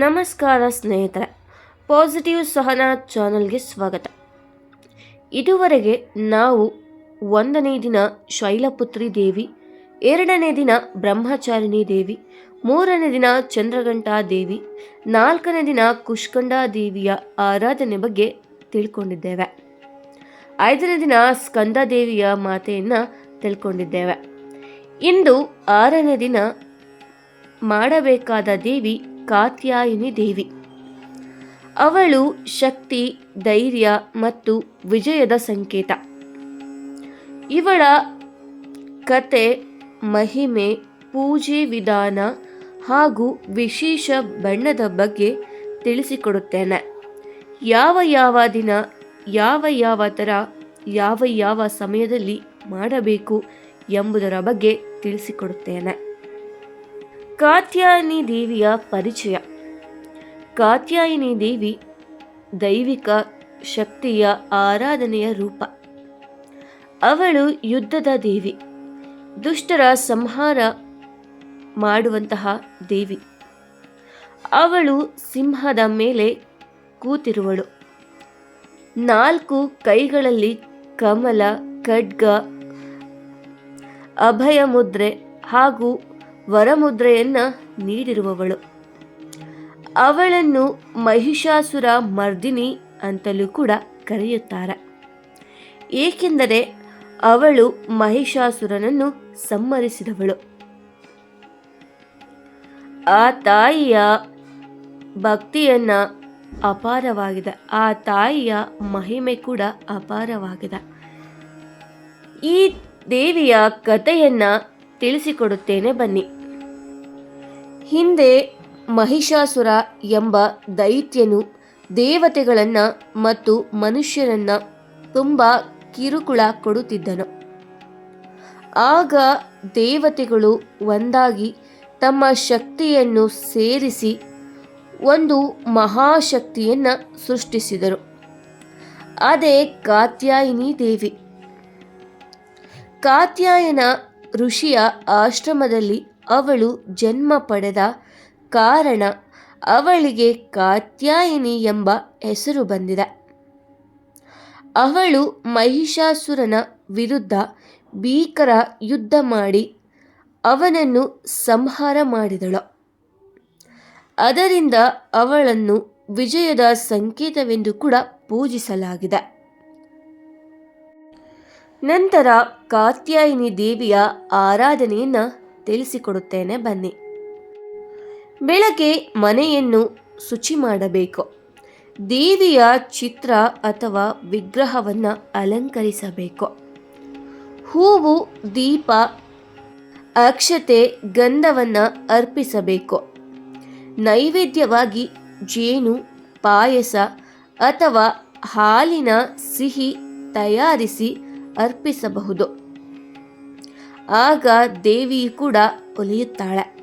ನಮಸ್ಕಾರ ಸ್ನೇಹಿತರೆ ಪಾಸಿಟಿವ್ ಸಹನ ಚಾನಲ್ಗೆ ಸ್ವಾಗತ. ಇದುವರೆಗೆ ನಾವು ಒಂದನೇ ದಿನ ಶೈಲಪುತ್ರಿ ದೇವಿ, ಎರಡನೇ ದಿನ ಬ್ರಹ್ಮಚಾರಿಣಿ ದೇವಿ, ಮೂರನೇ ದಿನ ಚಂದ್ರಘಂಟಾ ದೇವಿ, ನಾಲ್ಕನೇ ದಿನ ಕುಷ್ಕಂಡಾ ದೇವಿಯ ಆರಾಧನೆ ಬಗ್ಗೆ ತಿಳ್ಕೊಂಡಿದ್ದೇವೆ. ಐದನೇ ದಿನ ಸ್ಕಂದ ದೇವಿಯ ಮಾತೆಯನ್ನು ತಿಳ್ಕೊಂಡಿದ್ದೇವೆ. ಇಂದು ಆರನೇ ದಿನ ಮಾಡಬೇಕಾದ ದೇವಿ ಕಾತ್ಯಾಯಿನಿ ದೇವಿ. ಅವಳು ಶಕ್ತಿ, ಧೈರ್ಯ ಮತ್ತು ವಿಜಯದ ಸಂಕೇತ. ಇವಳ ಕತೆ, ಮಹಿಮೆ, ಪೂಜೆ ವಿಧಾನ ಹಾಗೂ ವಿಶೇಷ ಬಣ್ಣದ ಬಗ್ಗೆ ತಿಳಿಸಿಕೊಡುತ್ತೇನೆ. ಯಾವ ಯಾವ ದಿನ, ಯಾವ ಯಾವ ಥರ, ಯಾವ ಯಾವ ಸಮಯದಲ್ಲಿ ಮಾಡಬೇಕು ಎಂಬುದರ ಬಗ್ಗೆ ತಿಳಿಸಿಕೊಡುತ್ತೇನೆ. ಕಾತ್ಯಾಯಿನಿ ದೇವಿಯ ಪರಿಚಯ. ಕಾತ್ಯಾಯಿನಿ ದೇವಿ ದೈವಿಕ ಶಕ್ತಿಯ ಆರಾಧನೆಯ ರೂಪ. ಅವಳು ಯುದ್ಧದ ದೇವಿ. ದುಷ್ಟರ ಸಂಹಾರ ಮಾಡುವಂತಹ ದೇವಿ. ಅವಳು ಸಿಂಹದ ಮೇಲೆ ಕೂತಿರುವಳು. ನಾಲ್ಕು ಕೈಗಳಲ್ಲಿ ಕಮಲ, ಖಡ್ಗ ಅಭಯ ಮುದ್ರೆ ಹಾಗೂ ವರಮುದ್ರೆಯನ್ನ ನೀಡಿರುವವಳು. ಅವಳನ್ನು ಮಹಿಷಾಸುರ ಮರ್ದಿನಿ ಅಂತಲೂ ಕೂಡ ಕರೆಯುತ್ತಾರೆ. ಏಕೆಂದರೆ ಅವಳು ಮಹಿಷಾಸುರನನ್ನು ಸಮ್ಮರಿಸಿದವಳು ಆ ತಾಯಿಯ ಭಕ್ತಿಯನ್ನ ಅಪಾರವಾಗಿದೆ. ಆ ತಾಯಿಯ ಮಹಿಮೆ ಕೂಡ ಅಪಾರವಾಗಿದೆ. ಈ ದೇವಿಯ ಕಥೆಯನ್ನ ತಿಳಿಸಿಕೊಡುತ್ತೇನೆ ಬನ್ನಿ. ಹಿಂದೆ ಮಹಿಷಾಸುರ ಎಂಬ ದೈತ್ಯನು ದೇವತೆಗಳನ್ನು ಮತ್ತು ಮನುಷ್ಯರನ್ನ ತುಂಬ ಕಿರುಕುಳ ಕೊಡುತ್ತಿದ್ದನು. ಆಗ ದೇವತೆಗಳು ಒಂದಾಗಿ ತಮ್ಮ ಶಕ್ತಿಯನ್ನು ಸೇರಿಸಿ ಒಂದು ಮಹಾಶಕ್ತಿಯನ್ನು ಸೃಷ್ಟಿಸಿದರು. ಅದೇ ಕಾತ್ಯಾಯಿನಿ ದೇವಿ. ಕಾತ್ಯಾಯನ ಋಷಿಯ ಆಶ್ರಮದಲ್ಲಿ ಅವಳು ಜನ್ಮ ಪಡೆದ ಕಾರಣ ಅವಳಿಗೆ ಕಾತ್ಯಾಯಿನಿ ಎಂಬ ಹೆಸರು ಬಂದಿದೆ. ಅವಳು ಮಹಿಷಾಸುರನ ವಿರುದ್ಧ ಭೀಕರ ಯುದ್ಧ ಮಾಡಿ ಅವನನ್ನು ಸಂಹಾರ ಮಾಡಿದಳು. ಅದರಿಂದ ಅವಳನ್ನು ವಿಜಯದ ಸಂಕೇತವೆಂದು ಕೂಡ ಪೂಜಿಸಲಾಗಿದೆ. ನಂತರ ಕಾತ್ಯಾಯಿನಿ ದೇವಿಯ ಆರಾಧನೆಯನ್ನು ತಿಳಿಸಿಕೊಡುತ್ತೇನೆ, ಬನ್ನಿ. ಬೆಳಗ್ಗೆ ಮನೆಯನ್ನು ಶುಚಿ ಮಾಡಬೇಕು. ದೇವಿಯ ಚಿತ್ರ ಅಥವಾ ವಿಗ್ರಹವನ್ನು ಅಲಂಕರಿಸಬೇಕು. ಹೂವು, ದೀಪ, ಅಕ್ಷತೆ, ಗಂಧವನ್ನು ಅರ್ಪಿಸಬೇಕು. ನೈವೇದ್ಯವಾಗಿ ಜೇನು, ಪಾಯಸ ಅಥವಾ ಹಾಲಿನ ಸಿಹಿ ತಯಾರಿಸಿ ಅರ್ಪಿಸಬಹುದು. ಆಗ ದೇವಿ ಕೂಡ ಒಲಿಯುತ್ತಾಳೆ.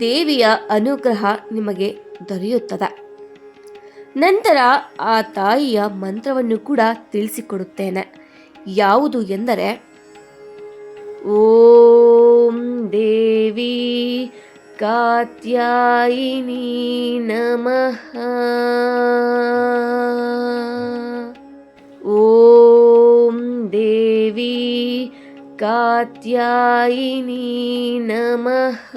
ದೇವಿಯ ಅನುಗ್ರಹ ನಿಮಗೆ ದೊರೆಯುತ್ತದೆ. ನಂತರ ಆ ತಾಯಿಯ ಮಂತ್ರವನ್ನು ಕೂಡ ತಿಳಿಸಿಕೊಡುತ್ತೇನೆ. ಯಾವುದು ಎಂದರೆ, ಓಂ ದೇವಿ ಕಾತ್ಯಾಯಿನಿ ನಮಃ. ಓಂ ದೇವಿ कात्यायिनी नमः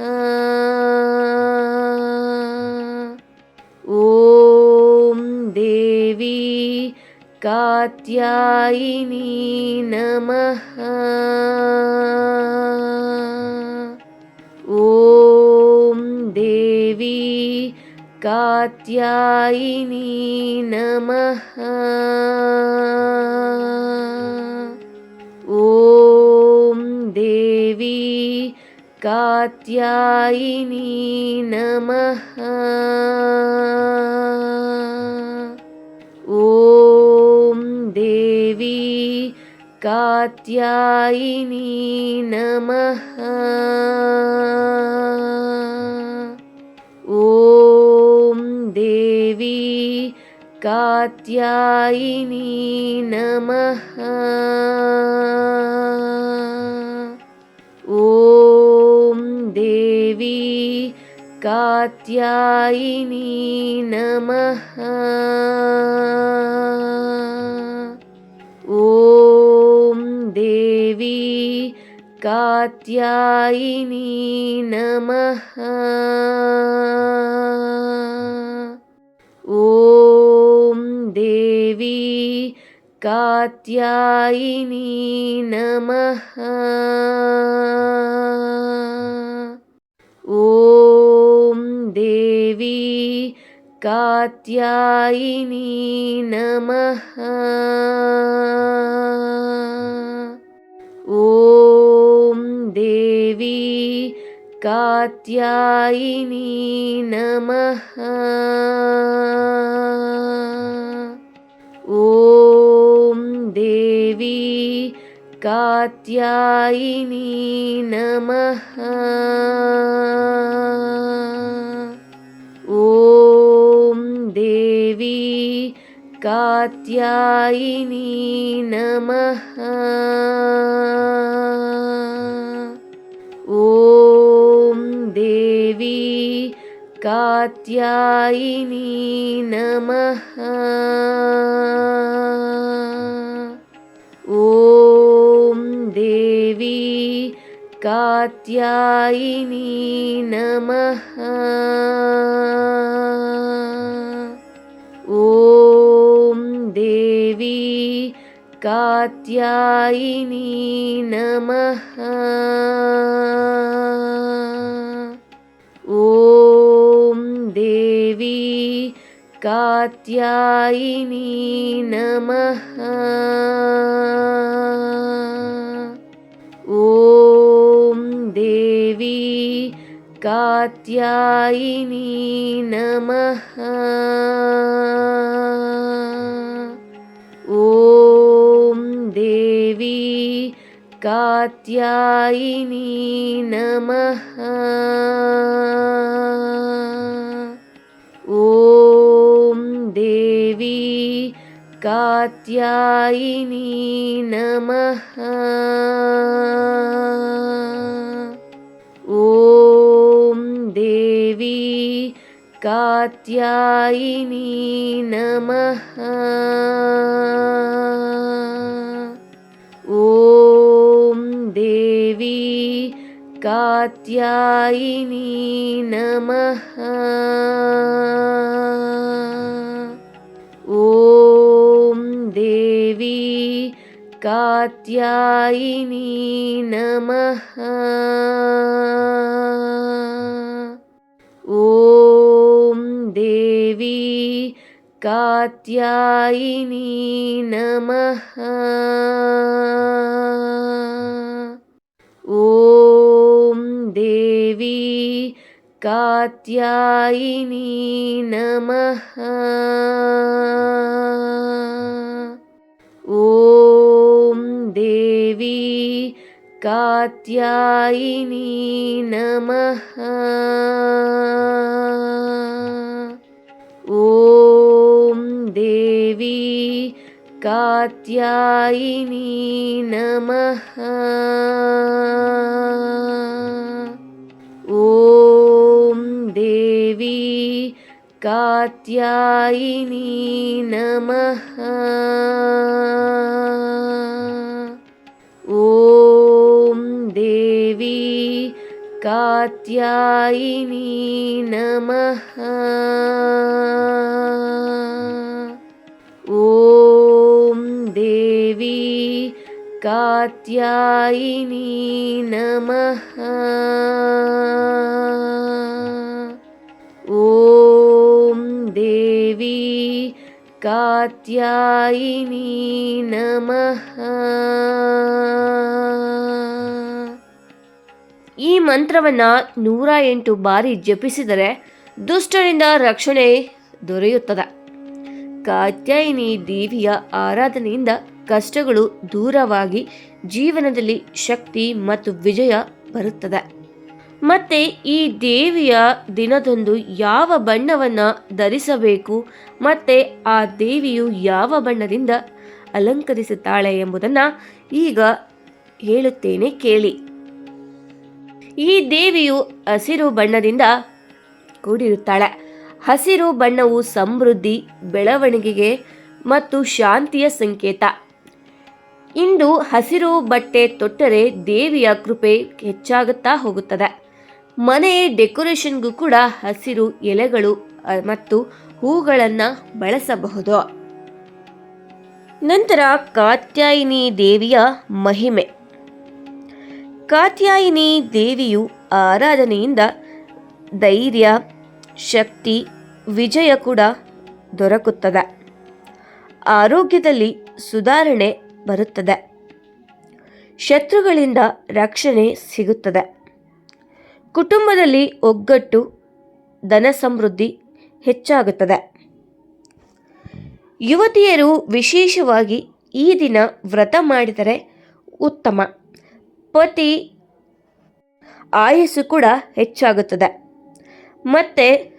ॐ देवी कात्यायिनी नमः ॐ देवी कात्यायिनी नमः कात्यायिनी नमः ॐ देवी कात्यायिनी नमः ॐ देवी कात्यायिनी नमः കാത്യായിനി നമ ഓം ദേവി കാത്യായിനി നമ ഓം ദേവി കാത്യായിനി നമ ഓം कात्यायिनी नमः ॐ देवी कात्यायिनी नमः ॐ देवी कात्यायिनी नमः ॐ देवी कात्यायिनी नमः। ॐ देवी कात्यायिनी नमः। ॐ देवी कात्यायिनी नमः ॐ देवी कात्यायिनी नमः ॐ देवी कात्यायिनी नमः ॐ தேவி காத்தியாயினி நம ஓம் தேவி காத்தியாயினி நம ஓம் தேவி कात्यायिनी नमः। कात्यायिनी नमः ॐ देवी कात्यायिनी नमः ॐ देवी कात्यायिनी नमः ॐ தேவி காத்யாயினி நம ஓம் தேவி காத்யாயினி நம ஓம் தேவி कात्यायिनी नमः ॐ देवी कात्यायिनी नमः ॐ देवी कात्यायिनी नमः ॐ देवी कात्यायिनी नमः। ॐ देवी कात्यायिनी नमः। ॐ देवी कात्यायिनी नमः ಈ ಮಂತ್ರವನ್ನು ನೂರ ಎಂಟು ಬಾರಿ ಜಪಿಸಿದರೆ ದುಷ್ಟರಿಂದ ರಕ್ಷಣೆ ದೊರೆಯುತ್ತದೆ ಕಾತ್ಯಾಯಿನಿ ದೇವಿಯ ಆರಾಧನೆಯಿಂದ ಕಷ್ಟಗಳು ದೂರವಾಗಿ ಜೀವನದಲ್ಲಿ ಶಕ್ತಿ ಮತ್ತು ವಿಜಯ ಬರುತ್ತದೆ ಮತ್ತೆ ಈ ದೇವಿಯ ದಿನದಂದು ಯಾವ ಬಣ್ಣವನ್ನು ಧರಿಸಬೇಕು, ಮತ್ತೆ ಆ ದೇವಿಯು ಯಾವ ಬಣ್ಣದಿಂದ ಅಲಂಕರಿಸುತ್ತಾಳೆ ಎಂಬುದನ್ನು ಈಗ ಹೇಳುತ್ತೇನೆ ಕೇಳಿ. ಈ ದೇವಿಯು ಹಸಿರು ಬಣ್ಣದಿಂದ ಕೂಡಿರುತ್ತಾಳೆ. ಹಸಿರು ಬಣ್ಣವು ಸಮೃದ್ಧಿ, ಬೆಳವಣಿಗೆಗೆ ಮತ್ತು ಶಾಂತಿಯ ಸಂಕೇತ. ಇಂದು ಹಸಿರು ಬಟ್ಟೆ ತೊಟ್ಟರೆ ದೇವಿಯ ಕೃಪೆ ಹೆಚ್ಚಾಗುತ್ತಾ ಹೋಗುತ್ತದೆ. ಮನೆ ಡೆಕೋರೇಷನ್ಗೂ ಕೂಡ ಹಸಿರು ಎಲೆಗಳು ಮತ್ತು ಹೂಗಳನ್ನು ಬಳಸಬಹುದು. ನಂತರ ಕಾತ್ಯಾಯಿನಿ ದೇವಿಯ ಮಹಿಮೆ. ಕಾತ್ಯಾಯಿನಿ ದೇವಿಯು ಆರಾಧನೆಯಿಂದ ಧೈರ್ಯ, ಶಕ್ತಿ, ವಿಜಯ ಕೂಡ ದೊರಕುತ್ತದೆ. ಆರೋಗ್ಯದಲ್ಲಿ ಸುಧಾರಣೆ ಬರುತ್ತದೆ. ಶತ್ರುಗಳಿಂದ ರಕ್ಷಣೆ ಸಿಗುತ್ತದೆ. ಕುಟುಂಬದಲ್ಲಿ ಒಗ್ಗಟ್ಟು, ಧನ ಸಮೃದ್ಧಿ ಹೆಚ್ಚಾಗುತ್ತದೆ. ಯುವತಿಯರು ವಿಶೇಷವಾಗಿ ಈ ದಿನ ವ್ರತ ಮಾಡಿದರೆ ಉತ್ತಮ. ಪತಿ ಆಯಸ್ಸು ಕೂಡ ಹೆಚ್ಚಾಗುತ್ತದೆ. ಮತ್ತು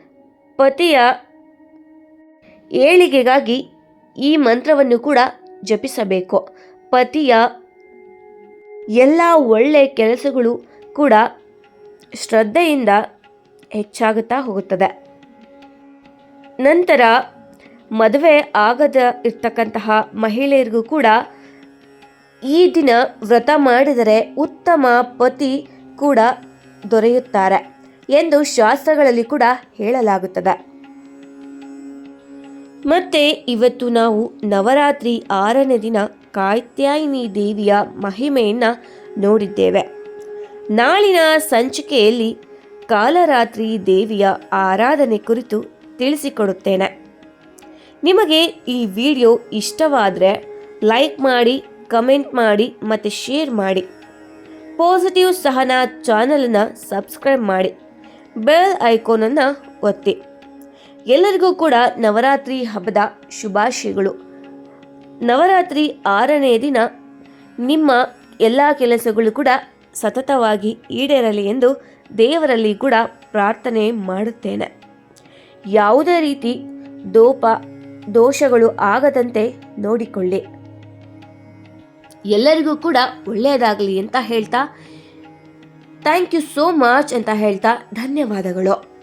ಪತಿಯ ಏಳಿಗೆಗಾಗಿ ಈ ಮಂತ್ರವನ್ನು ಕೂಡ ಜಪಿಸಬೇಕು. ಪತಿಯ ಎಲ್ಲ ಒಳ್ಳೆ ಕೆಲಸಗಳು ಕೂಡ ಶ್ರದ್ಧೆಯಿಂದ ಹೆಚ್ಚಾಗುತ್ತಾ ಹೋಗುತ್ತದೆ. ನಂತರ ಮದುವೆ ಆಗದ ಇರ್ತಕ್ಕಂತಹ ಮಹಿಳೆಯರಿಗೂ ಕೂಡ ಈ ದಿನ ವ್ರತ ಮಾಡಿದರೆ ಉತ್ತಮ ಪತಿ ಕೂಡ ದೊರೆಯುತ್ತಾರೆ ಎಂದು ಶಾಸ್ತ್ರಗಳಲ್ಲಿ ಕೂಡ ಹೇಳಲಾಗುತ್ತದೆ. ಮತ್ತೆ ಇವತ್ತು ನಾವು ನವರಾತ್ರಿ ಆರನೇ ದಿನ ಕಾತ್ಯಾಯಿನಿ ದೇವಿಯ ಮಹಿಮೆಯನ್ನು ನೋಡಿದ್ದೇವೆ. ನಾಳಿನ ಸಂಚಿಕೆಯಲ್ಲಿ ಕಾಲರಾತ್ರಿ ದೇವಿಯ ಆರಾಧನೆ ಕುರಿತು ತಿಳಿಸಿಕೊಡುತ್ತೇನೆ. ನಿಮಗೆ ಈ ವಿಡಿಯೋ ಇಷ್ಟವಾದರೆ ಲೈಕ್ ಮಾಡಿ, ಕಮೆಂಟ್ ಮಾಡಿ ಮತ್ತು ಶೇರ್ ಮಾಡಿ. ಪಾಸಿಟಿವ್ ಸಹನ ಚಾನಲನ್ನು ಸಬ್ಸ್ಕ್ರೈಬ್ ಮಾಡಿ. ಬೆಲ್ ಐಕೋನನ್ನು ಒತ್ತಿ. ಎಲ್ಲರಿಗೂ ಕೂಡ ನವರಾತ್ರಿ ಹಬ್ಬದ ಶುಭಾಶಯಗಳು. ನವರಾತ್ರಿ ಆರನೇ ದಿನ ನಿಮ್ಮ ಎಲ್ಲ ಕೆಲಸಗಳು ಕೂಡ ಸತತವಾಗಿ ಈಡೇರಲಿ ಎಂದು ದೇವರಲ್ಲಿ ಕೂಡ ಪ್ರಾರ್ಥನೆ ಮಾಡುತ್ತೇನೆ. ಯಾವುದೇ ರೀತಿ ದೋಪ, ದೋಷಗಳು ಆಗದಂತೆ ನೋಡಿಕೊಳ್ಳಿ. ಎಲ್ಲರಿಗೂ ಕೂಡ ಒಳ್ಳೆಯದಾಗಲಿ ಅಂತ ಹೇಳ್ತಾ ಥ್ಯಾಂಕ್ ಯು ಸೋ ಮಚ್ ಅಂತ ಹೇಳ್ತಾ ಧನ್ಯವಾದಗಳು.